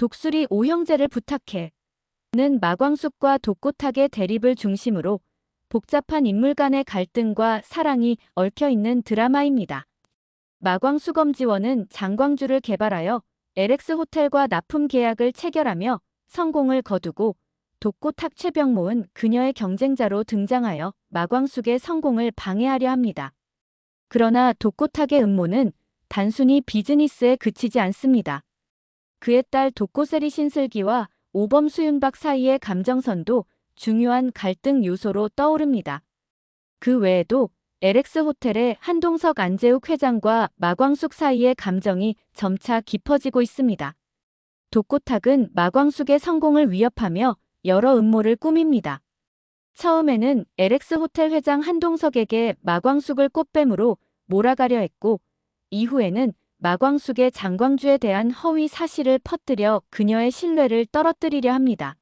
독수리 오형제를 부탁해. 는 마광숙과 독고탁의 대립을 중심으로 복잡한 인물 간의 갈등과 사랑이 얽혀 있는 드라마입니다. 마광수검지원은 장광주를 개발하여 LX 호텔과 납품 계약을 체결하며 성공을 거두고 독고탁 최병모은 그녀의 경쟁자로 등장하여 마광숙의 성공을 방해하려 합니다. 그러나 독고탁의 음모는 단순히 비즈니스에 그치지 않습니다. 그의 딸 독고세리 신슬기와 오범 수윤박 사이의 감정선도 중요한 갈등 요소로 떠오릅니다. 그 외에도 LX 호텔의 한동석 안재욱 회장과 마광숙 사이의 감정이 점차 깊어지고 있습니다. 독고탁은 마광숙의 성공을 위협하며 여러 음모를 꾸밉니다. 처음에는 LX 호텔 회장 한동석에게 마광숙을 꽃뱀으로 몰아가려 했고, 이후에는 마광숙의 장광주에 대한 허위 사실을 퍼뜨려 그녀의 신뢰를 떨어뜨리려 합니다.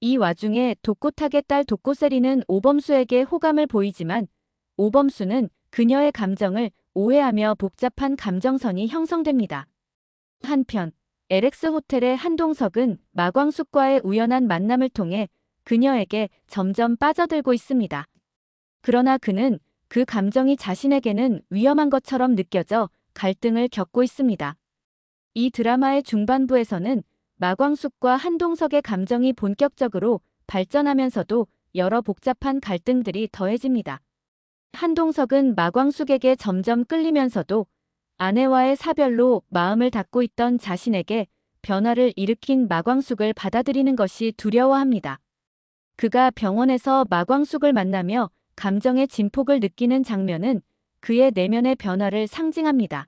이 와중에 독고탁의 딸 독고세리는 오범수에게 호감을 보이지만 오범수는 그녀의 감정을 오해하며 복잡한 감정선이 형성됩니다. 한편 LX 호텔의 한동석은 마광숙과의 우연한 만남을 통해 그녀에게 점점 빠져들고 있습니다. 그러나 그는 그 감정이 자신에게는 위험한 것처럼 느껴져 갈등을 겪고 있습니다. 이 드라마의 중반부에서는 마광숙과 한동석의 감정이 본격적으로 발전하면서도 여러 복잡한 갈등들이 더해집니다. 한동석은 마광숙에게 점점 끌리면서도 아내와의 사별로 마음을 닫고 있던 자신에게 변화를 일으킨 마광숙을 받아들이는 것이 두려워합니다. 그가 병원에서 마광숙을 만나며 감정의 진폭을 느끼는 장면은 그의 내면의 변화를 상징합니다.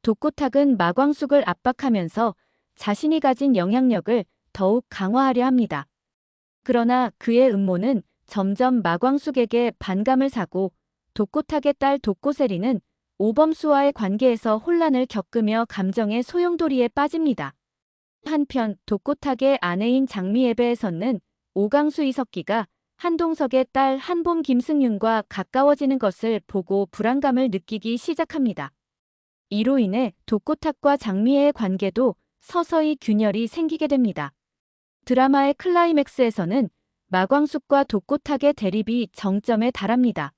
독고탁은 마광숙을 압박하면서 자신이 가진 영향력을 더욱 강화하려 합니다. 그러나 그의 음모는 점점 마광숙에게 반감을 사고 독고탁의 딸 독고세리는 오범수와의 관계에서 혼란을 겪으며 감정의 소용돌이에 빠집니다. 한편 독고탁의 아내인 장미예배에서는 오강수 이석기가 한동석의 딸 한봄 김승윤과 가까워지는 것을 보고 불안감을 느끼기 시작합니다. 이로 인해 독고탁과 장미애의 관계도 서서히 균열이 생기게 됩니다. 드라마의 클라이맥스에서는 마광숙과 독고탁의 대립이 정점에 달합니다.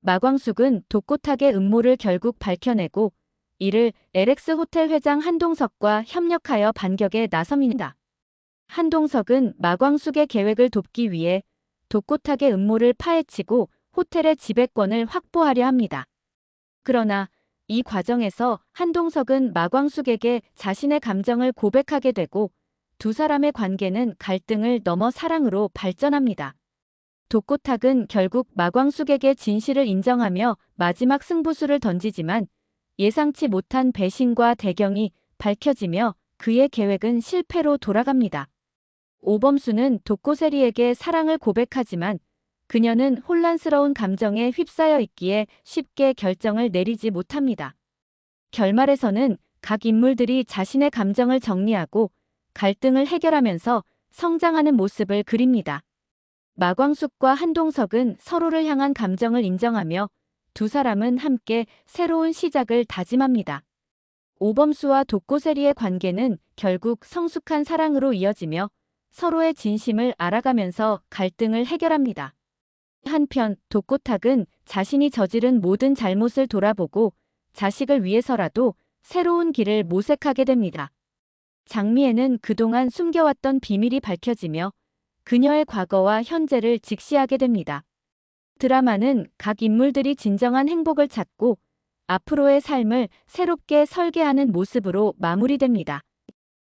마광숙은 독고탁의 음모를 결국 밝혀내고 이를 LX 호텔 회장 한동석과 협력하여 반격에 나섭니다. 한동석은 마광숙의 계획을 돕기 위해 독고탁의 음모를 파헤치고 호텔의 지배권을 확보하려 합니다. 그러나 이 과정에서 한동석은 마광숙에게 자신의 감정을 고백하게 되고 두 사람의 관계는 갈등을 넘어 사랑으로 발전합니다. 독고탁은 결국 마광숙에게 진실을 인정하며 마지막 승부수를 던지지만 예상치 못한 배신과 대경이 밝혀지며 그의 계획은 실패로 돌아갑니다. 오범수는 독고세리에게 사랑을 고백하지만 그녀는 혼란스러운 감정에 휩싸여 있기에 쉽게 결정을 내리지 못합니다. 결말에서는 각 인물들이 자신의 감정을 정리하고 갈등을 해결하면서 성장하는 모습을 그립니다. 마광숙과 한동석은 서로를 향한 감정을 인정하며 두 사람은 함께 새로운 시작을 다짐합니다. 오범수와 독고세리의 관계는 결국 성숙한 사랑으로 이어지며 서로의 진심을 알아가면서 갈등을 해결합니다. 한편 독고탁은 자신이 저지른 모든 잘못을 돌아보고 자식을 위해서라도 새로운 길을 모색하게 됩니다. 장미애는 그동안 숨겨왔던 비밀이 밝혀지며 그녀의 과거와 현재를 직시하게 됩니다. 드라마는 각 인물들이 진정한 행복을 찾고 앞으로의 삶을 새롭게 설계하는 모습으로 마무리됩니다.